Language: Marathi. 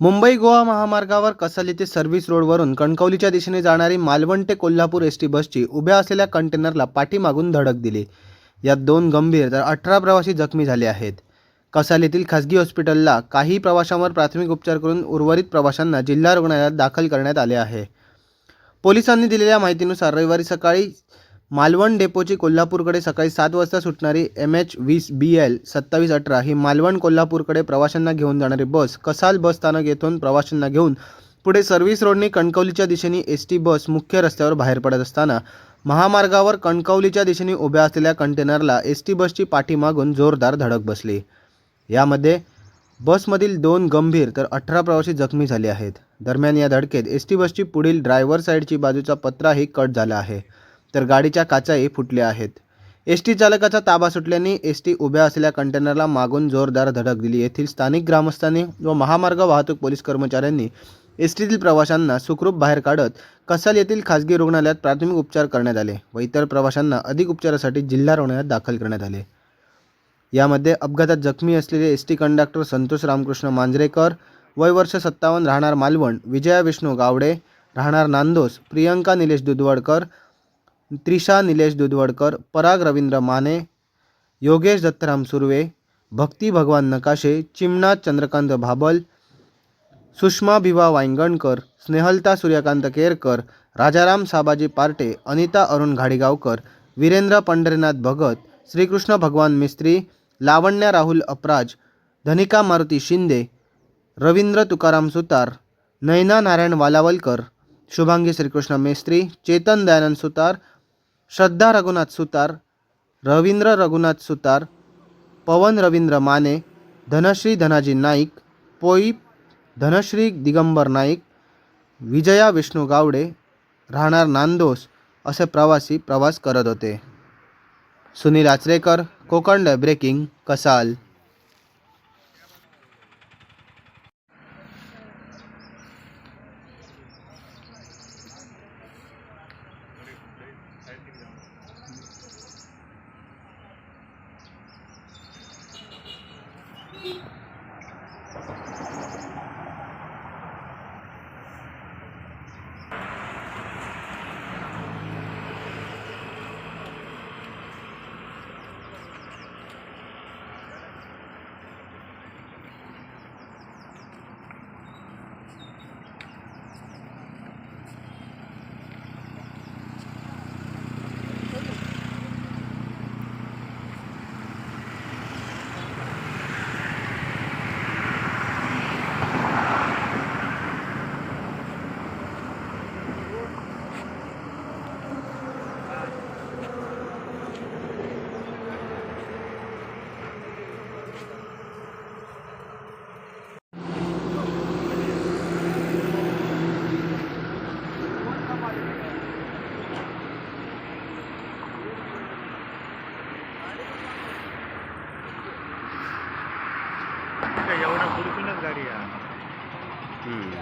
मुंबई गोवा महामार्गावर कसाल येथे सर्व्हिस रोडवरून कणकवलीच्या दिशेने जाणारी मालवण ते कोल्हापूर एस टी बसची उभ्या असलेल्या कंटेनरला पाठीमागून धडक दिली. यात दोन गंभीर तर अठरा प्रवासी जखमी झाले आहेत. कसाल येथील खासगी हॉस्पिटलला काही प्रवाशांवर प्राथमिक उपचार करून उर्वरित प्रवाशांना जिल्हा रुग्णालयात दाखल करण्यात आले आहे. पोलिसांनी दिलेल्या माहितीनुसार रविवारी सकाळी मालवण डेपोची कोल्हापूरकडे सकाळी सात वाजता सुटणारी एम एच वीस बी एल सत्तावीस अठरा ही मालवण कोल्हापूरकडे प्रवाशांना घेऊन जाणारी बस कसाल बस स्थानक येथून प्रवाशांना घेऊन पुढे सर्व्हिस रोडने कणकवलीच्या दिशेने एस टी बस मुख्य रस्त्यावर बाहेर पडत असताना महामार्गावर कणकवलीच्या दिशेने उभ्या असलेल्या कंटेनरला एस टी बसची पाठीमागून जोरदार धडक बसली. यामध्ये बसमधील दोन गंभीर तर अठरा प्रवासी जखमी झाले आहेत. दरम्यान या धडकेत एस टी बसची पुढील ड्रायव्हर साईडची बाजूचा पत्राही कट झाला आहे. तर गाडीच्या काचाही फुटल्या आहेत. एस टी चालकाचा ताबा सुटल्याने एस टी उभ्या असलेल्या कंटेनरला मागून जोरदार धडक दिली. येथील स्थानिक ग्रामस्थांनी व महामार्ग वाहतूक पोलीस कर्मचाऱ्यांनी एस टीतील प्रवाशांना सुखरूप बाहेर काढत कसाल येथील खासगी रुग्णालयात प्राथमिक उपचार करण्यात आले व इतर प्रवाशांना अधिक उपचारासाठी जिल्हा रुग्णालयात दाखल करण्यात आले. यामध्ये अपघातात जखमी असलेले S T conductor Santosh Ramkrishna Manjrekar वय वर्ष सत्तावन्न राहणार मालवण विजया विष्णू गावडे राहणार नांदोस प्रियंका निलेश दुधवडकर त्रिशा निलेश दुधवडकर पराग रवींद्र माने योगेश दत्तराम सुर्वे भक्ती भगवान नकाशे चिमणा चंद्रकांत भाबल सुषमा भिवा वायंगणकर स्नेहलता सूर्यकांत केरकर राजाराम साबाजी पार्टे अनिता अरुण घाडीगावकर वीरेंद्र पंढरीनाथ भगत श्रीकृष्ण भगवान मिस्त्री लावण्या राहुल अपराज धनिका मारुती शिंदे रवींद्र तुकाराम सुतार नयना नारायण वालावलकर शुभांगी श्रीकृष्ण मेस्त्री चेतन दयानंद सुतार श्रद्धा रघुनाथ सुतार रवींद्र रघुनाथ सुतार पवन रवींद्र माने धनश्री धनाजी नाईक पोई धनश्री दिगंबर नाईक विजया विष्णू गावडे राहणार नांदोस असे प्रवासी प्रवास करत होते. Sunil Achrekar Konkan breaking Kasal. எவ்வளோ கொடுக்கணும் காரியா ம்